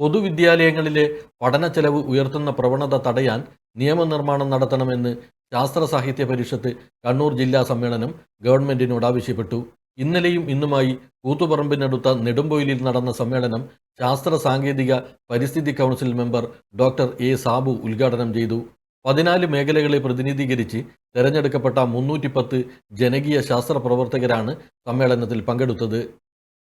പൊതുവിദ്യാലയങ്ങളിലെ പഠന ചെലവ് ഉയർത്തുന്ന പ്രവണത തടയാൻ നിയമനിർമ്മാണം നടത്തണമെന്ന് ശാസ്ത്ര സാഹിത്യ പരിഷത്ത് കണ്ണൂർ ജില്ലാ സമ്മേളനം ഗവൺമെന്റിനോട് ആവശ്യപ്പെട്ടു. ഇന്നലെയും ഇന്നുമായി കൂത്തുപറമ്പിനടുത്ത നെടുമ്പൊയിലിൽ നടന്ന സമ്മേളനം ശാസ്ത്ര സാങ്കേതിക പരിസ്ഥിതി council member doctor A Sabu ഉദ്ഘാടനം ചെയ്തു. പതിനാല് മേഖലകളെ പ്രതിനിധീകരിച്ച് തെരഞ്ഞെടുക്കപ്പെട്ട മുന്നൂറ്റിപ്പത്ത് ജനകീയ ശാസ്ത്ര പ്രവർത്തകരാണ് സമ്മേളനത്തിൽ പങ്കെടുത്തത്.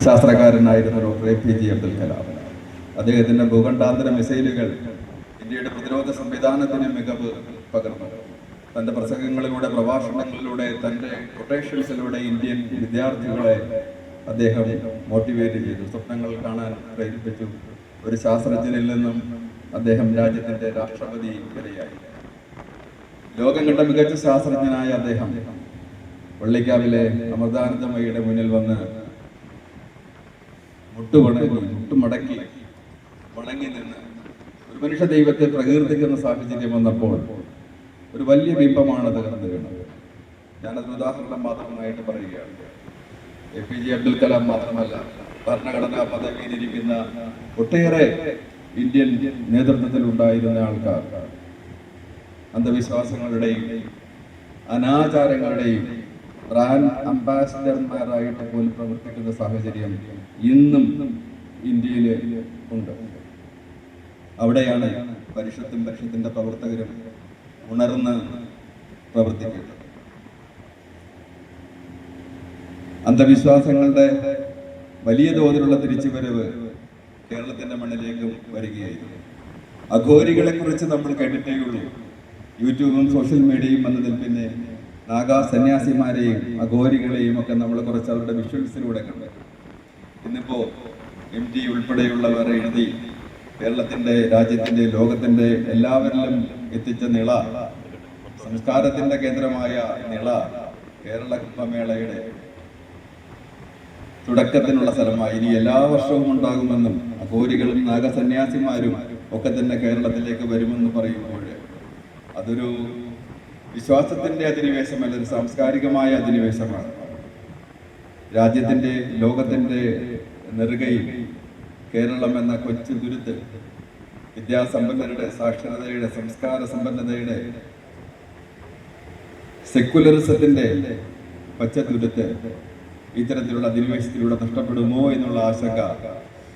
ശാസ്ത്രകാരനായിരുന്ന doctor A P J Abdul Kalam. അദ്ദേഹത്തിന്റെ ഭൂഖണ്ഡാന്തര മിസൈലുകൾ ഇന്ത്യയുടെ പ്രതിരോധ സംവിധാനത്തിന് മികവ് പകർന്നു. തന്റെ പ്രസംഗങ്ങളിലൂടെ പ്രഭാഷണങ്ങളിലൂടെ തന്റെ കൊട്ടേഷൻസിലൂടെ ഇന്ത്യൻ വിദ്യാർത്ഥികളെ അദ്ദേഹം മോട്ടിവേറ്റ് ചെയ്തു. സ്വപ്നങ്ങൾ കാണാൻ പ്രേരിപ്പിച്ചു. ഒരു ശാസ്ത്രജ്ഞനിൽ നിന്നും അദ്ദേഹം രാജ്യത്തിന്റെ രാഷ്ട്രപതി വരെയായി. ലോകം കണ്ട മികച്ച ശാസ്ത്രജ്ഞനായ അദ്ദേഹം വള്ളിക്കാവിലെ അമൃതാനന്ദമയുടെ മുന്നിൽ വന്ന് മുട്ടുപണങ്ങി മുട്ടുമടക്കി വണങ്ങി നിന്ന് ഒരു മനുഷ്യ ദൈവത്തെ പ്രകീർത്തിക്കുന്ന സാഹചര്യം വന്നപ്പോൾ ഒരു വലിയ ബിംബമാണ് തകർന്നു വീണത്. ഞാനത് ഉദാഹരണം മാത്രമായിട്ട് പറയുകയാണ്. A P J Abdul Kalam മാത്രമല്ല ഭരണഘടനാ പദവിയിലിരിക്കുന്ന ഒട്ടേറെ ഇന്ത്യൻ നേതൃത്വത്തിൽ ഉണ്ടായിരുന്ന ആൾക്കാർ അന്ധവിശ്വാസങ്ങളുടെയും അനാചാരങ്ങളുടെയും ബ്രാൻഡ് അംബാസിഡർമാരായിട്ട് പോലും പ്രവർത്തിക്കുന്ന സാഹചര്യം ഇന്നും ഇന്ത്യയിൽ ഉണ്ട്. അവിടെയാണ് പരിഷത്തും പരിഷത്തിന്റെ പ്രവർത്തകരും ഉണർന്ന് പ്രവർത്തിക്കുന്നത് അന്ധവിശ്വാസങ്ങളുടെ വലിയ തോതിലുള്ള തിരിച്ചുവരവ് കേരളത്തിന്റെ മണ്ണിലേക്കും വരികയായിരുന്നു. അഘോരികളെ കുറിച്ച് നമ്മൾ കേട്ടിട്ടേ ഉള്ളൂ യൂട്യൂബും സോഷ്യൽ മീഡിയയും വന്നതിൽ പിന്നെ നാഗാ സന്യാസിമാരെയും അഘോരികളെയും ഒക്കെ നമ്മൾ കുറച്ച് അവരുടെ വിഷ്വൽസിലൂടെ കണ്ടു. ഇന്നിപ്പോ എം ടി ഉൾപ്പെടെയുള്ളവർ എഴുതി കേരളത്തിന്റെ രാജ്യത്തിന്റെ ലോകത്തിന്റെ എല്ലാവരിലും എത്തിച്ച നിള സംസ്കാരത്തിന്റെ കേന്ദ്രമായ നിള കേരള കുംഭമേളയുടെ തുടക്കത്തിനുള്ള സ്ഥലമായി. ഇനി എല്ലാ വർഷവും ഉണ്ടാകുമെന്നും അഘോരികളും നാഗസന്യാസിമാരും ഒക്കെ തന്നെ കേരളത്തിലേക്ക് വരുമെന്ന് പറയുമ്പോൾ അതൊരു വിശ്വാസത്തിന്റെ അധിനിവേശമല്ല ഒരു സാംസ്കാരികമായ അധിനിവേശമാണ്. രാജ്യത്തിന്റെ ലോകത്തിന്റെ നെറുകയിൽ കേരളം എന്ന കൊച്ചു തുരുത്ത് വിദ്യാസമ്പന്നരുടെ സാക്ഷരതയുടെ സംസ്കാര സമ്പന്നതയുടെ സെക്കുലറിസത്തിന്റെ പച്ചതുരുത്ത് ഇത്തരത്തിലുള്ള അധിനിവേശത്തിലൂടെ നഷ്ടപ്പെടുമോ എന്നുള്ള ആശങ്ക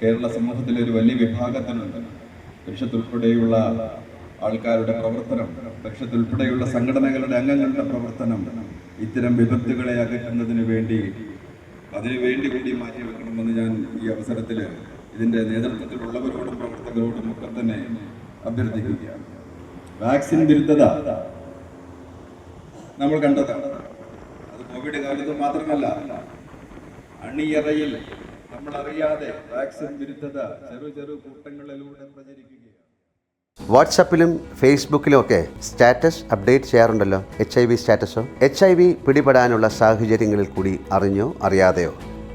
കേരള സമൂഹത്തിലെ ഒരു വലിയ വിഭാഗത്തിനുണ്ട്. പരിഷത്തുൾപ്പെടെയുള്ള ആൾക്കാരുടെ പ്രവർത്തനം പരിഷത്തുൾപ്പെടെയുള്ള സംഘടനകളുടെ അംഗങ്ങളുടെ പ്രവർത്തനം ഇത്തരം വിപത്തുകളെ അകറ്റുന്നതിന് വേണ്ടി അതിനു വേണ്ടി കൂടി മാറ്റിവെക്കണമെന്ന് ഞാൻ ഈ അവസരത്തിൽ ഇതിന്റെ നേതൃത്വത്തിലുള്ളവരോടും പ്രവർത്തകരോടും ഒക്കെ തന്നെ അഭ്യർത്ഥിക്കുകയാണ്. വാക്സിൻ വിരുദ്ധത നമ്മൾ കണ്ടതാണ്. അത് കോവിഡ് കാലത്ത് മാത്രമല്ല അണിയറയിൽ നമ്മൾ അറിയാതെ വാക്സിൻ വിരുദ്ധത ചെറു ചെറു കൂട്ടങ്ങളിലൂടെ പ്രചരിക്കുകയാണ്. വാട്സപ്പിലും ഫേസ്ബുക്കിലും ഒക്കെ സ്റ്റാറ്റസ് അപ്ഡേറ്റ് ചെയ്യാറുണ്ടല്ലോ? എച്ച് ഐ വി സ്റ്റാറ്റസോ? എച്ച് ഐ വി പിടിപെടാനുള്ള സാഹചര്യങ്ങളിൽ കൂടി അറിഞ്ഞോ അറിയാതെയോ?